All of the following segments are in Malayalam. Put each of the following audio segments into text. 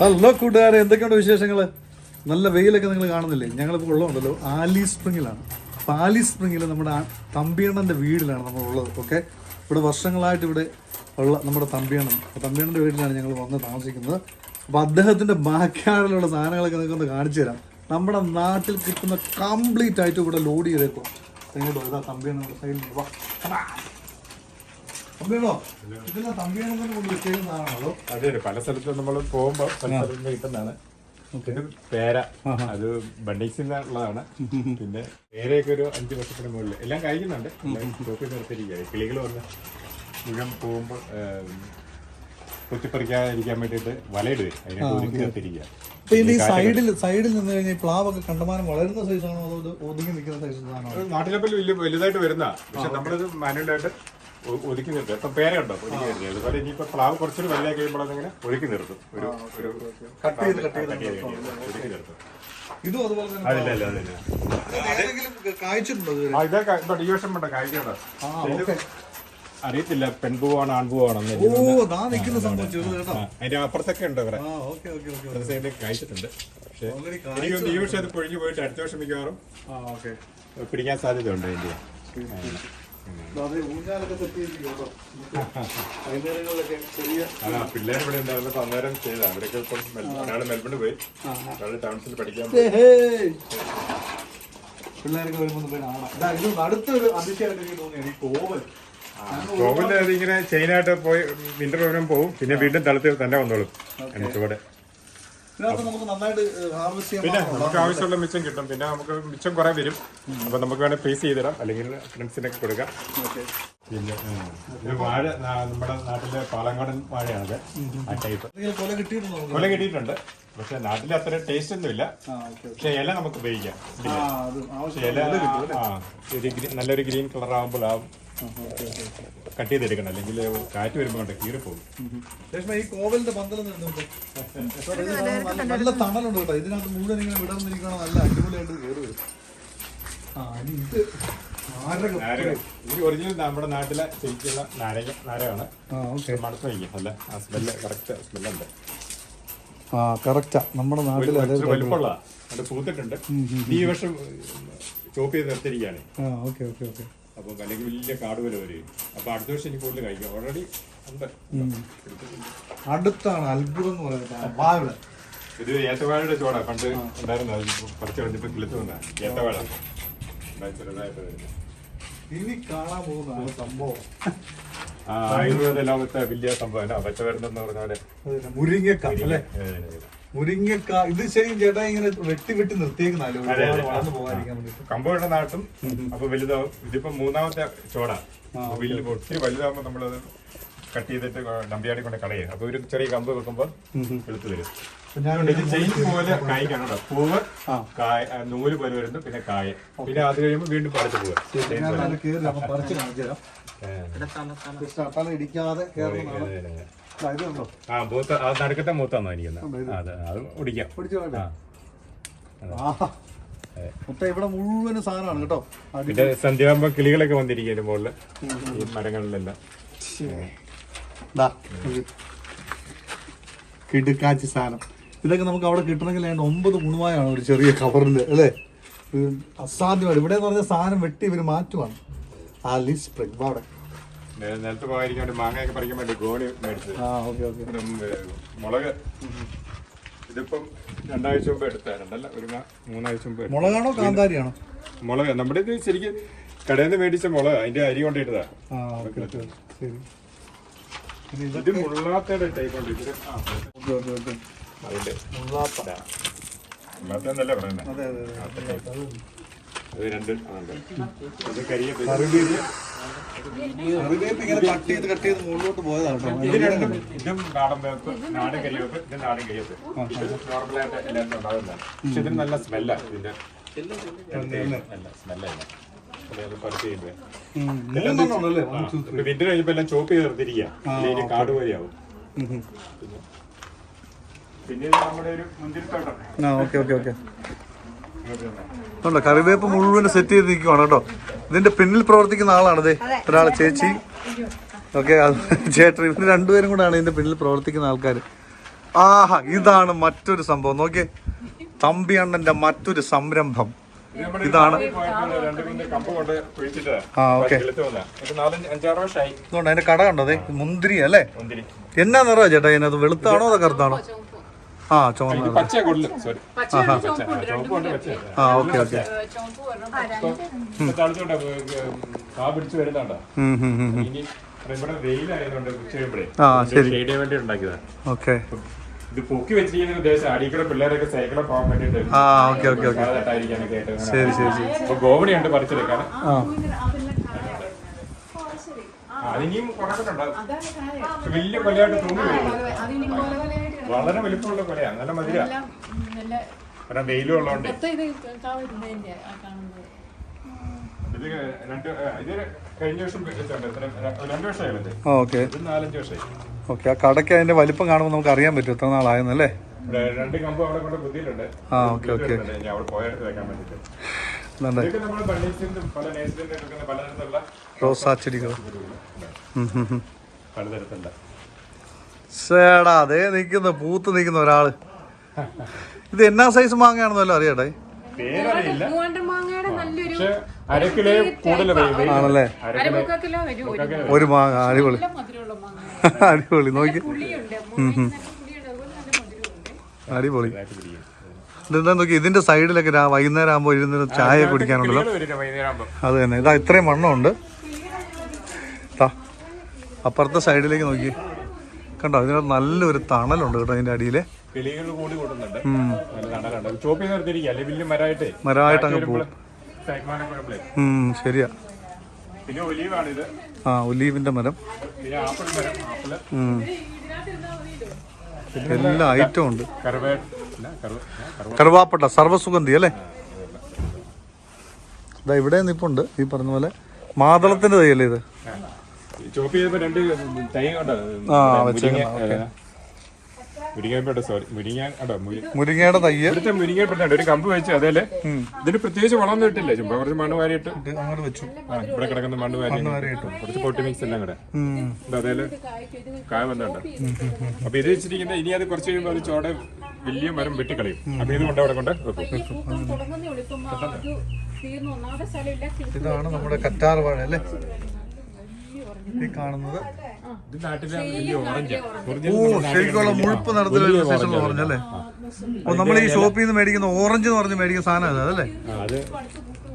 ഹലോ കൂട്ടുകാരെ എന്തൊക്കെയുണ്ട് വിശേഷങ്ങൾ നല്ല വെയിലൊക്കെ നിങ്ങൾ കാണുന്നില്ലേ? ഞങ്ങളിപ്പോൾ ഉള്ളതുണ്ടല്ലോ ആലി സ്പ്രിങ്ങിലാണ്. അപ്പോൾ ആലി സ്പ്രിങ്ങിൽ നമ്മുടെ തമ്പിയണ്ണന്റെ വീടിലാണ് നമ്മൾ ഉള്ളത് ഓക്കെ? ഇവിടെ വർഷങ്ങളായിട്ട് ഇവിടെ ഉള്ള നമ്മുടെ തമ്പിയണ്ണൻ. തമ്പിയണ്ണന്റെ വീട്ടിലാണ് ഞങ്ങൾ വന്ന് താമസിക്കുന്നത്. അപ്പോൾ അദ്ദേഹത്തിന്റെ ബാക്ക്യാർഡിലുള്ള സാധനങ്ങളൊക്കെ നിങ്ങൾക്ക് ഒന്ന് കാണിച്ചു തരാം. നമ്മുടെ നാട്ടിൽ കിട്ടുന്ന കംപ്ലീറ്റ് ആയിട്ട് ഇവിടെ ലോഡ് ചെയ്തേക്കും ഇങ്ങോട്ട് ഇതാ തമ്പിയണ്ണ സൈഡിൽ വാ. അതെ അതെ. പല സ്ഥലത്തും നമ്മൾ പോകുമ്പോൾ പല സ്ഥലത്തും കിട്ടുന്നതാണ്. പേര. അത് ബണ്ടീസിൽ ഉള്ളതാണ് പിന്നെ പേരയൊക്കെ ഒരു അഞ്ച് വർഷത്തിന് മുകളിൽ എല്ലാം കഴിക്കുന്നുണ്ട്. ടോപ്പി നിർത്തിയിരിക്കുക കിളികൾ വന്ന് മുഴുവൻ പോകുമ്പോൾ കുത്തിപ്പറിക്കാതിരിക്കാൻ വേണ്ടിയിട്ട് വലയിടുക അതിനെ ഒതുക്കി നിർത്തിയിരിക്കുക ഇനി സൈഡിൽ സൈഡിൽ നിന്ന് കഴിഞ്ഞാൽ ഈ പ്ലാവൊക്കെ കണ്ടമാനം വളരുന്ന സൈസാണോ അതോ ഒതുങ്ങി നിൽക്കുന്ന സൈസ് സാധനമാണോ? അത് നാട്ടിലെ വലിയ വലുതായിട്ട് വരുന്ന പക്ഷെ നമ്മളത് മാനുവലായിട്ട് ഒതുക്കി നിർത്തും. പേരെ പേരുണ്ടോ ഒതുക്കി നിർത്തി. അതുപോലെ ഇനിയിപ്പോ പ്ലാവ് കുറച്ചൊരു വലുതായി കഴിയുമ്പോൾ അതിങ്ങനെ ഒതുക്കി നിർത്തും. ഒരു ഒരു കട്ട് ചെയ്ത് കട്ട് ചെയ്ത്. കട്ട് ഒതുക്കി നിർത്തും. ഇതും അതുപോലെ തന്നെ ഈ വർഷം വേണ്ട കായ്ക്കണ്ട അറിയത്തില്ല പെൺപൂവാണ് ആൺപൂവാണോ അതിന്റെ അപ്പുറത്തൊക്കെ ഉണ്ട് സൈഡിൽ കായ്ച്ചിട്ടുണ്ട്. പക്ഷെ ഈ വർഷം അത് പൊഴിഞ്ഞു പോയിട്ട് അടുത്ത വർഷം മിക്കവാറും പിടിക്കാൻ സാധ്യതയുണ്ട് അതിന്റെ. പിള്ളേർ ഇവിടെ അന്നേരം ചെയ്ത മെൽബണിൽ പോയി. ടൗൺസിൽ പഠിക്കാൻ. പിള്ളേരൊക്കെ വരുമ്പോൾ പോയി കാണാം അടുത്തൊരു അതിശയമായിട്ട് എനിക്ക് കോവൽ. കോവിലിൽ ചെയിനായിട്ട് പോയി വിന്റർ പ്രോഗ്രാം പോകും പിന്നെ വീണ്ടും തളത്തിൽ തന്നെ വന്നോളും. അതിന് ചുവടെ. ഇതിനകത്ത് നമുക്ക് നന്നായിട്ട് ഹാർവെസ്റ്റ് പിന്നെ നമുക്ക് ആവശ്യമുള്ള മിച്ചം കിട്ടും. പിന്നെ നമുക്ക് മിച്ചം കുറെ വരും. അപ്പൊ നമുക്ക് വേണേൽ ഫേസ് ചെയ്തിടാം. അല്ലെങ്കിൽ ഫ്രണ്ട്സിനൊക്കെ കൊടുക്കാം. ഓക്കെ. പിന്നെ ഉം. ഇത് വാഴ നാ- നമ്മുടെ നാട്ടിലെ പാലങ്ങാടൻ വാഴയാണത്. ആ ടൈപ്പ് കൊല കിട്ടിയിട്ടുണ്ടോ നമുക്ക്? കൊല കിട്ടിയിട്ടുണ്ട്. പക്ഷെ നാട്ടിൽ അത്ര ടേസ്റ്റ് ഒന്നുമില്ല ആ ഓക്കെ പക്ഷെ ഇല നമുക്ക് ഉപയോഗിക്കാം. ആ ആവശ്യം ഇല ആ ഒരു ഗ്രീ- നല്ലൊരു ഗ്രീൻ കളർ ആകുമ്പോൾ ആ കട്ട് ചെയ്തെടുക്കണം. അല്ലെങ്കിൽ കാറ്റ് വരുമ്പോൾ കീറി പോകും. രേഷ്മ ഈ കോവലിന്റെ പന്തലം നല്ല തണലുണ്ട് കേട്ടോ. ഇതിനകത്ത് മുഴുവൻ ഇങ്ങനെ വിടർന്നിരിക്കണം നല്ല അടിപൊളിയായിട്ട് കയറി വരും. ആ ഇത് നാരകം. നാരക ഇത് ഒറിജിനൽ നമ്മുടെ നാട്ടിലെ ശരിക്കുള്ള നാരക നാരകമാണ് മണത്ത് വയ്ക്കും അല്ല ആ സ്മെല്ല് കറക്റ്റ് സ്മെല്ലുണ്ട് ആ കറക്റ്റാ നമ്മുടെ നാട്ടിൽ അതേ വലുപ്പമുള്ള അത് പൂത്തിട്ടുണ്ട്. ഈ വർഷം ചോപ്പ് ചെയ്ത് നിർത്തിയിരിക്കുകയാണ്. ആ ഓക്കെ ഓക്കെ ഓക്കെ. അപ്പം അല്ലെങ്കിൽ വലിയ കാട് വരെ വരും അപ്പൊ അടുത്ത വർഷം എനിക്ക് കൂടുതൽ കഴിക്കാം. ഓൾറെഡി ഉണ്ട്. അടുത്താണ് അത്ഭുതം എന്ന് പറയുന്നത്. ഇത് ഏത്തവാഴയുടെ ചോട. പണ്ട് ഉണ്ടായിരുന്നു അത് പറിച്ചു കളഞ്ഞിട്ട് കിളുത്തു വന്ന ഏത്തവാഴ. ചെറുതായിട്ട് ഇനി കാണാൻ പോകുന്ന സംഭവം. ആയുർവേദ ലോകത്തെ വലിയ സംഭവം അല്ല? പറഞ്ഞ പോലെ. അതിന് മുരിങ്ങക്ക അല്ലെ? മുരിങ്ങക്ക ഇത് ശരിക്കും ചേട്ടാ ഇങ്ങനെ വെട്ടി വെട്ടി അതെ. വളർന്നു പോകാതിരിക്കാൻ കമ്പോയുടെ നാട്ടും അപ്പൊ വലുതാവും ഇതിപ്പോ മൂന്നാമത്തെ ചോടാ. വലിയ ഒത്തിരി വലുതാവുമ്പോ നമ്മളത് കട്ട് ചെയ്തിട്ട് ഡമ്പിയാടി കൊണ്ട് കളയുക. അപ്പൊ ഒരു ചെറിയ കമ്പ് വെക്കുമ്പോൾ വെളുത്ത് വരും ചെയിൻ പോലെ കായ്ക്കാണ് പൂവ് കായ നൂൽ പോലെ വരുന്നു പിന്നെ കായ. പിന്നെ അത് കഴിയുമ്പോൾ വീണ്ടും പറിച്ചു പോവുക. പറിച്ച് കാണിച്ചു തരാം ഇടിക്കാതെ ആ മൂത്ത ആ നടുക്കത്തെ മൂത്താന്നോ എനിക്കുന്നത് അതെ അത് ഒടിക്കാം ഇവിടെ മുഴുവനും സാധനമാണ് കേട്ടോ. പിന്നെ സന്ധ്യയാകുമ്പോ കിളികളൊക്കെ വന്നിരിക്കും മുകളിൽ. ഈ മരങ്ങളിലെല്ലാം. കിടുക്കാച്ചി സാധനം. ഇതൊക്കെ നമുക്ക് അവിടെ കിട്ടണമെങ്കിൽ അതിന്റെ ഒമ്പത് ഗുണമായാണ് ഒരു ചെറിയ കവറിൽ അല്ലേ? അസാധ്യമാണ്. ഇവിടെ എന്ന് പറഞ്ഞ സാധനം വെട്ടി ഇവർ മാറ്റുവാണ്. ആ ലിസ്റ്റ് പ്രഗ്വാടെ നിലത്ത് പോകാതിരിക്കാൻ വേണ്ടി മാങ്ങയൊക്കെ പറിക്കാൻ വേണ്ടി ഗോണി മേടിച്ചത്. ആ ഓക്കെ ഓക്കെ. മുളക്. ഇതിപ്പം രണ്ടാഴ്ച മുമ്പ് എടുത്തായിരുന്നല്ല ഒരു മൂന്നാഴ്ച മുമ്പ്. മുളകാണോ കാന്താരിയാണോ? മുളക്. നമ്മുടെ ഇത് ശരിക്കും കടയിൽ നിന്ന് മേടിച്ച മുളക്. അതിന്റെ അരി കൊണ്ടിട്ടതാ. ഇത് മുള്ളാത്തയുടെ ടൈപ്പ് ഉണ്ട്. ഇത് അതിന്റെ മുള്ളാത്ത. ഇതാ. മുള്ളാത്തന്നല്ലേ പറയുന്നത് അതെ രണ്ട് ഉണ്ട്. കട്ട് ചെയ്ത് കട്ട് ചെയ്ത് മുകളിലോട്ട് പോയതാണ് ഇത് രണ്ടും ഇതും നാടൻ വേപ്പ് നാടൻ കരിവേപ്പ് ഇത് നാടൻ കരിവേപ്പ് ഇത് നോർമലായിട്ട് എല്ലാവർക്കും ഉണ്ടാകുന്നതാണ് പക്ഷെ ഇതിന് നല്ല സ്മെല്ലാണ് ഇതിന്റെ നല്ല വിന്റർ കഴിഞ്ഞപ്പോ എല്ലാം ചോപ്പ് ചെയ്ത് നിർത്തിരിക്കുക അല്ലെങ്കിൽ കാട് പോലെയാവും. പിന്നെ നമ്മുടെ ഒരു മുന്തിരിത്തോട്ടം. ഓക്കെ ഓക്കെ ഓക്കെ ഉണ്ടോ കറിവേപ്പ് മുഴുവൻ സെറ്റ് ചെയ്ത് നിൽക്കുവാണ് കേട്ടോ. ഇതിന്റെ പിന്നിൽ പ്രവർത്തിക്കുന്ന ആളാണത് ഒരാളെ ഒരാൾ ചേച്ചി. ഓക്കെ ചേട്ടൻ ഇവർ രണ്ടുപേരും കൂടാണ് ഇതിന്റെ പിന്നിൽ പ്രവർത്തിക്കുന്ന ആൾക്കാർ ആഹാ ഇതാണ് മറ്റൊരു സംഭവം. നോക്കിയേ തമ്പി അണ്ണന്റെ മറ്റൊരു സംരംഭം. ഇതാണ്. ആ, ഓക്കെ. അതുകൊണ്ട് അതിന്റെ കട കണ്ടോ അതെ മുന്തിരി അല്ലേ? എന്നാ നിറ ചേട്ടാ ഇതിനകത്ത് വെളുത്താണോ അതോ കറുത്താണോ? ആ ചുവന്ന സോറി പച്ച ആ ഓക്കെ ഓക്കെ. കാ പിടിച്ച് വരുന്നുണ്ടോ? ഇനി ഇവിടെ വെയിലായതുകൊണ്ട് ഉച്ച കഴിയുമ്പോഴേ ഓക്കെ. ഇത് പൊക്കി വെച്ചിരിക്കുന്ന ഉദ്ദേശം അടിക്കൂടെ പിള്ളേരൊക്കെ സൈക്കിളെ പോകാൻ വേണ്ടിട്ട്. ശരി ശരി ശരി. അപ്പൊ ഗോവണിയുണ്ട് പറിച്ചെടുക്കാൻ. അതിനിയും കുറച്ചിട്ടുണ്ടാവും വലിയ കൊലയായിട്ട് തൂങ്ങി വളരെ വലിപ്പമുള്ള കൊലയാണ് നല്ല മധുര. കാരണം വെയിലും ഉള്ളതുകൊണ്ട് ഇത് രണ്ട് ഇത് കഴിഞ്ഞ വർഷം രണ്ട് വർഷമായത് ഓക്കെ. ഇത് നാലഞ്ച് വർഷമായി. ഓക്കെ ആ കടയ്ക്ക് അതിന്റെ വലിപ്പം കാണുമ്പോൾ നമുക്ക് അറിയാൻ പറ്റും എത്ര നാളായെന്നല്ലേ? ഇവിടെ രണ്ട് കമ്പ് അവിടെ കൊണ്ട് ബുദ്ധിയിട്ടുണ്ട് ആ, ഓക്കേ, ഓക്കേ. ഞാൻ അവിടെ പോയെടുത്ത് വെക്കാൻ വേണ്ടിട്ട് ഇതുണ്ട്. ഇതൊക്കെ നമ്മൾ ചേടാ അതേ നിൽക്കുന്ന പൂത്ത് നിൽക്കുന്ന ഒരാൾ. ഇത് എന്നാ സൈസ് മാങ്ങയാണെന്നല്ലോ അറിയട്ടെ? പേരറിയില്ല. പക്ഷെ അരക്കിലോ കൂടുതൽ ആണല്ലേ? ഒരു മാങ്ങ. അടിപൊളി. നല്ല മധുരമുള്ള മാങ്ങ. അടിപൊളി നോക്കി. പുളിയുണ്ട്. മുകളിൽ പുളിയുണ്ട്. നല്ല മധുരമുണ്ട്. അടിപൊളി. ഇതെന്താ നോക്കി ഇതിന്റെ സൈഡിലൊക്കെ രാ- വൈകുന്നേരം ആകുമ്പോൾ ഇരുന്ന് ചായ കുടിക്കാനുണ്ടല്ലോ. അത് തന്നെ. ഇതാ ഇത്രയും വണ്ണമുണ്ട്. അപ്പുറത്തെ സൈഡിലേക്ക് നോക്കി. കണ്ടോ അതിന് നല്ലൊരു തണലുണ്ട് കേട്ടോ അതിന്റെ അടിയിലെ. കിളികൾ കൂടി കൂടുന്നുണ്ട് ചോപ്പ് നിർത്തിയിരിക്കുക. വലിയ മരമായിട്ടേ മരമായിട്ട് അങ്ങ് പോകും. ശരിയാ. പിന്നെ ഒലീവാണ് ഇത് ആ ഒലീവിന്റെ മരം. എല്ലാ ഐറ്റം ഉണ്ട്. കറുവാപ്പട്ട സർവസുഗന്ധി അല്ലേ? ഇതാ ഇവിടെ നിപ്പുണ്ട് ഈ പറഞ്ഞ പോലെ. മാതളത്തിന്റെ തൈയല്ലേ ഇത്? ചോപ്പ് ചെയ്തപ്പോ രണ്ട് തൈ കണ്ടോ ആ, മുരിങ്ങ വെച്ചേക്കുന്ന, മുരിങ്ങപ്പെട്ട സോറി മുരിങ്ങ കേട്ടോ മുരിങ്ങയുടെ ഇവിടുത്തെ മുരിങ്ങപ്പെട്ടുണ്ട് ഒരു കമ്പ് വെച്ച് അതേൽ ഇതിന് പ്രത്യേകിച്ച് വളം ഇട്ടില്ല ചുമ്പോ കുറച്ച് മണ്ണ് വാരിയിട്ട്. അങ്ങോട്ട് വെച്ചു. ആ, ഇവിടെ കിടക്കുന്ന മണ്ണ് വാരി കുറച്ച് പൊട്ടി മിക്സ് എല്ലാം കൂടെ. അതേൽ കായ വന്നുണ്ട് അപ്പൊ ഇത് വെച്ചിരിക്കുന്ന ഇനി അത് കുറച്ച് കഴിയുമ്പോൾ അത് ചോടെ വലിയ മരം വെട്ടിക്കളയും. അപ്പൊ ഇത് കൊണ്ട് അവിടെ കൊണ്ട് ഇതാണ് നമ്മുടെ കറ്റാർ വാഴ അല്ലേ? ഈ കാണുന്നത്? ഇത് നാട്ടിലെ വലിയ ഓറഞ്ച് ഓ ശരിക്കുള്ള മുഴുപ്പ് വിശേഷം പറഞ്ഞല്ലേ ഓ നമ്മൾ ഈ ഷോപ്പിൽ നിന്ന് മേടിക്കുന്ന ഓറഞ്ച് എന്ന് പറഞ്ഞ് മേടിക്കുന്ന സാധനം അതല്ലേ? അത്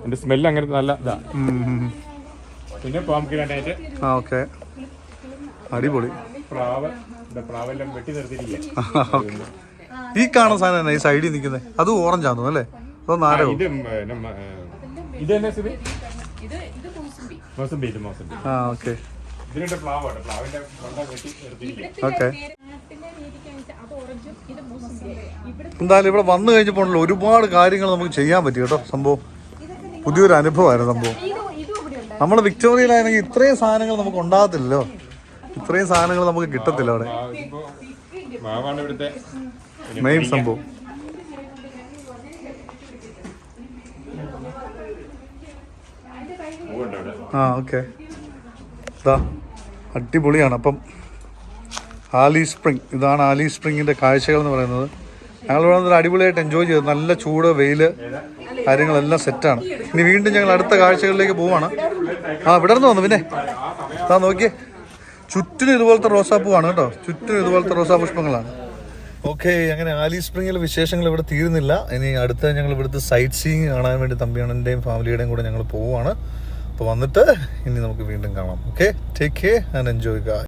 എന്റെ സ്മെല്ല് അങ്ങനെ നല്ല ഇതാ. പിന്നെ ആ ഓക്കെ. അടിപൊളി. പ്രാവ് ഇവിടെ പ്രാവെല്ലാം വെട്ടി നിർത്തിയിരിക്കുക ഈ കാണുന്ന സാധനം തന്നെ ഈ സൈഡിൽ നിൽക്കുന്നത് അത് ഓറഞ്ച് ആണെന്ന് അല്ലേ? അതോ നാരോ? ഇത് എന്നാ ഇത് തന്നെ സുബി? ഇത് ഇത് മൂസമ്പി. മോസംബി ഇത് മോസംബി ആ ഓക്കെ. ഇതിനുണ്ട് പ്ലാവിന്റെ കൊണ്ട വെട്ടി നിർത്തിയിരിക്കുക ഓക്കെ എന്തായാലും ഇവിടെ വന്നു കഴിഞ്ഞപ്പോൾ ഒരുപാട് കാര്യങ്ങൾ നമുക്ക് ചെയ്യാൻ പറ്റി കേട്ടോ സംഭവം. പുതിയൊരു അനുഭവമായിരുന്നു സംഭവം. ഇത് ഇതും ഇവിടെ ഉണ്ട് നമ്മൾ വിക്ടോറിയയിലാണെങ്കിൽ ഇത്രയും സാധനങ്ങൾ നമുക്ക് ഉണ്ടാകത്തില്ലല്ലോ. ഇത്രയും സാധനങ്ങൾ നമുക്ക് കിട്ടത്തില്ല അവിടെ. മെയിൻ സംഭവം. ആ ഓക്കെ ഇതാ അടിപൊളിയാണ്. അപ്പം ആലി സ്പ്രിംഗ് ഇതാണ് ആലി സ്പ്രിങ്ങിന്റെ കാഴ്ചകൾ എന്ന് പറയുന്നത്. ഞങ്ങൾ ഇവിടെ നല്ല അടിപൊളിയായിട്ട് എൻജോയ് ചെയ്തു. നല്ല ചൂട് വെയിൽ കാര്യങ്ങളെല്ലാം സെറ്റാണ് ഇനി വീണ്ടും ഞങ്ങൾ അടുത്ത കാഴ്ചകളിലേക്ക് പോവാണ്. ആ ഇവിടെ നിന്ന് വന്നു പിന്നെ. ആ നോക്കിയേ. ചുറ്റിനും ഇതുപോലത്തെ റോസാപ്പൂവാണ് കേട്ടോ. ചുറ്റിനും ഇതുപോലത്തെ റോസാ പുഷ്പങ്ങളാണ് ഓക്കെ അങ്ങനെ ആലി സ്പ്രിങ്ങിലെ വിശേഷങ്ങൾ ഇവിടെ തീരുന്നില്ല. ഇനി അടുത്ത ഞങ്ങൾ ഇവിടുത്തെ സൈറ്റ് സീയിങ് കാണാൻ വേണ്ടി തമ്പിയണ്ണന്റെയും ഫാമിലിയുടെയും കൂടെ ഞങ്ങൾ പോവുകയാണ് അപ്പോൾ വന്നിട്ട് ഇനി നമുക്ക് വീണ്ടും കാണാം. Okay take care and enjoy guys